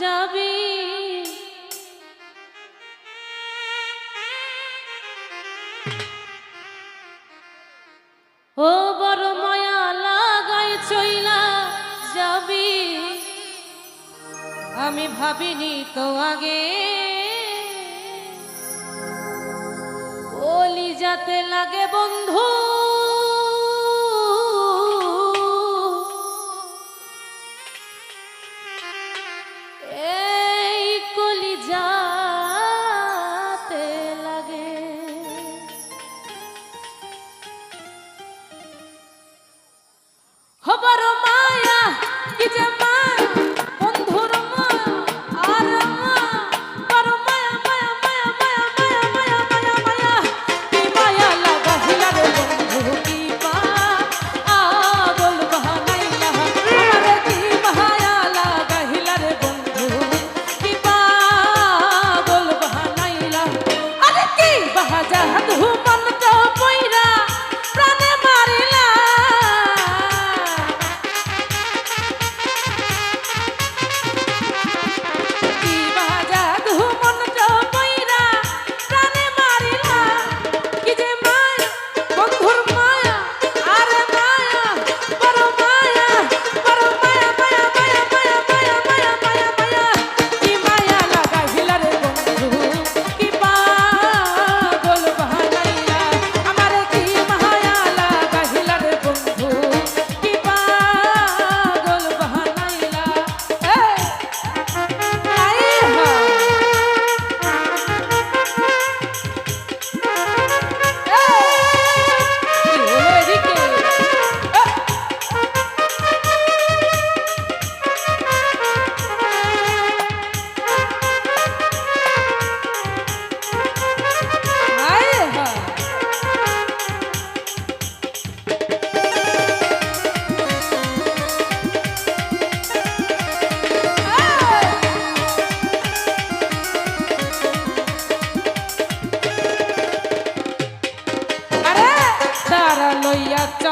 যাবি? ও বড় মায়া লাগাই চইলা যাবি? আমি ভাবিনি তো আগে। কলি যাতে লাগে বন্ধু детям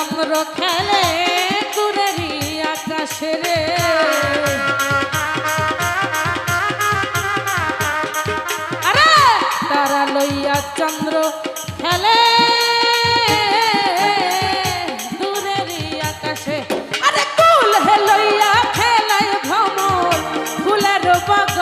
চন্দ্র খেলে কুরেরি আকাশে রে। তারা লইয়া চন্দ্র খেলে। আকাশে। আরে কুল হে লইয়া খেলায় ভ্রমণ ফুলের বাগ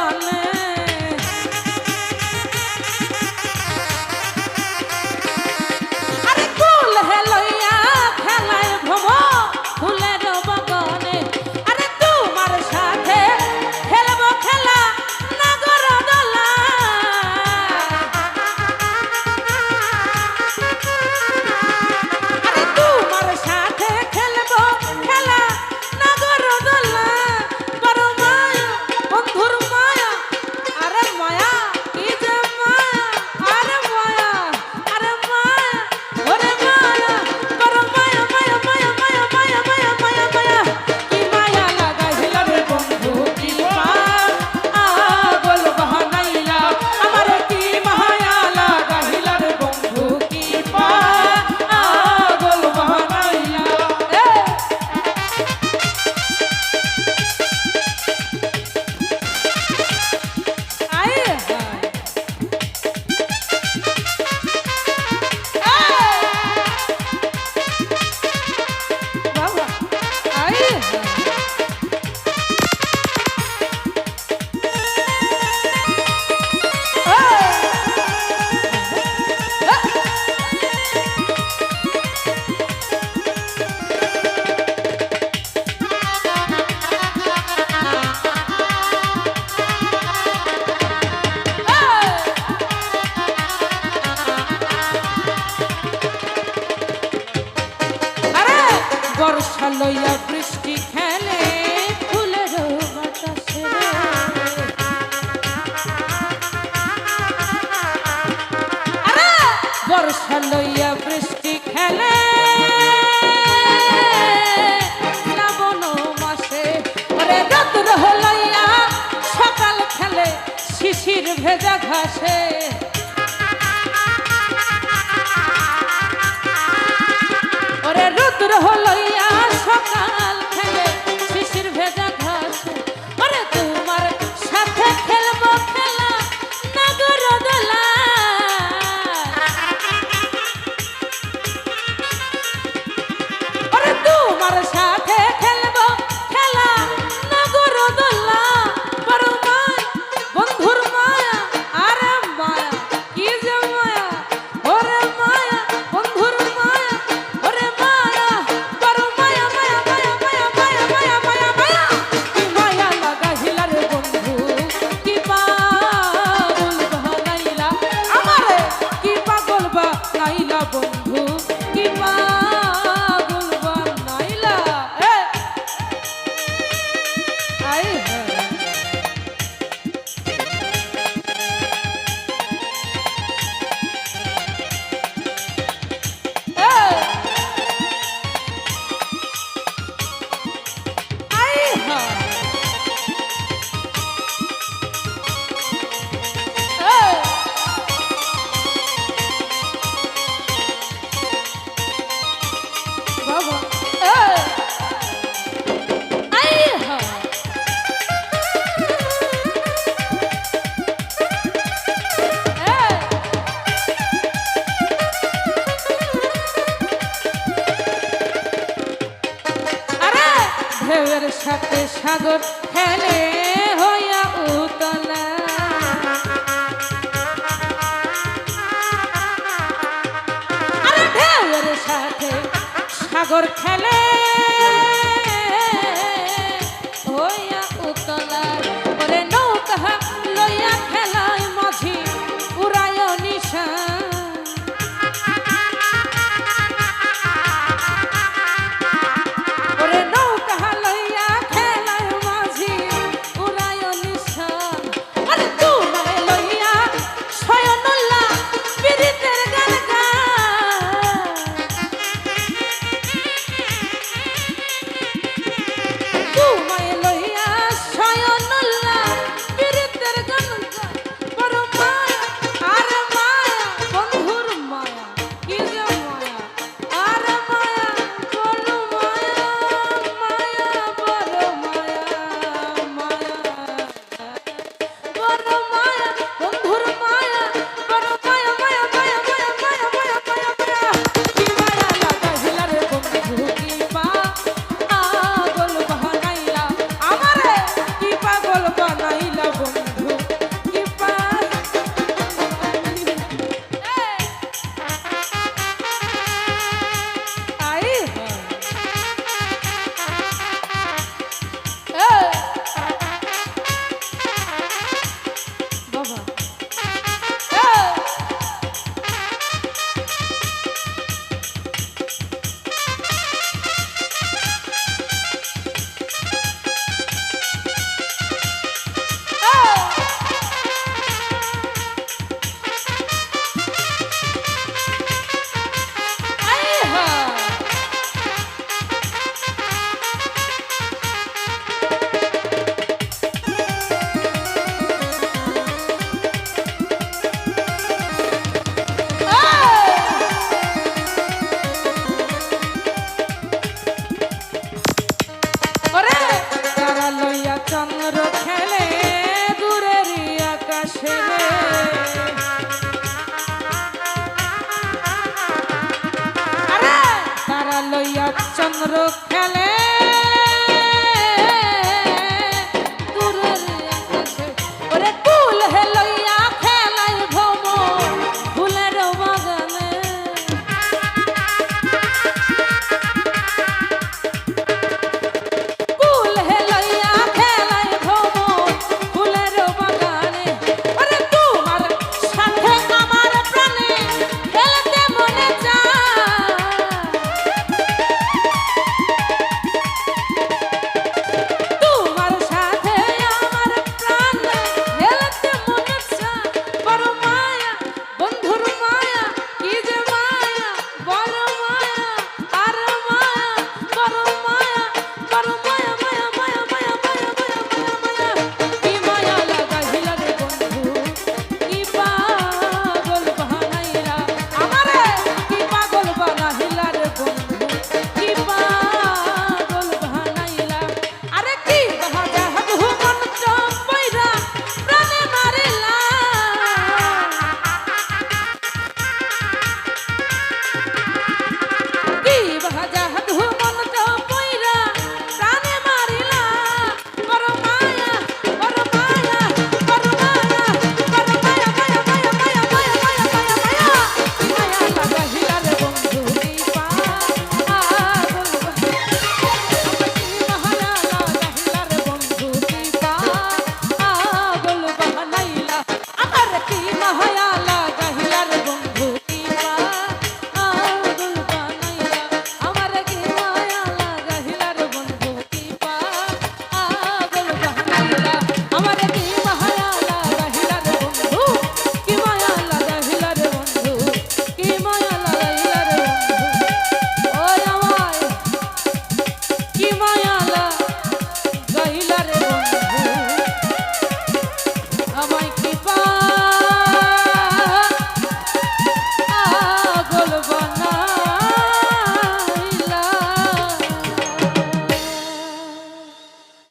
লইয়া বৃষ্টি খেলে। মাসে সকাল খেলে শিশির ভেজা ঘাসে। Bye. সাগর হেলে হইয়া উতলা। সাথে সাগর খেলে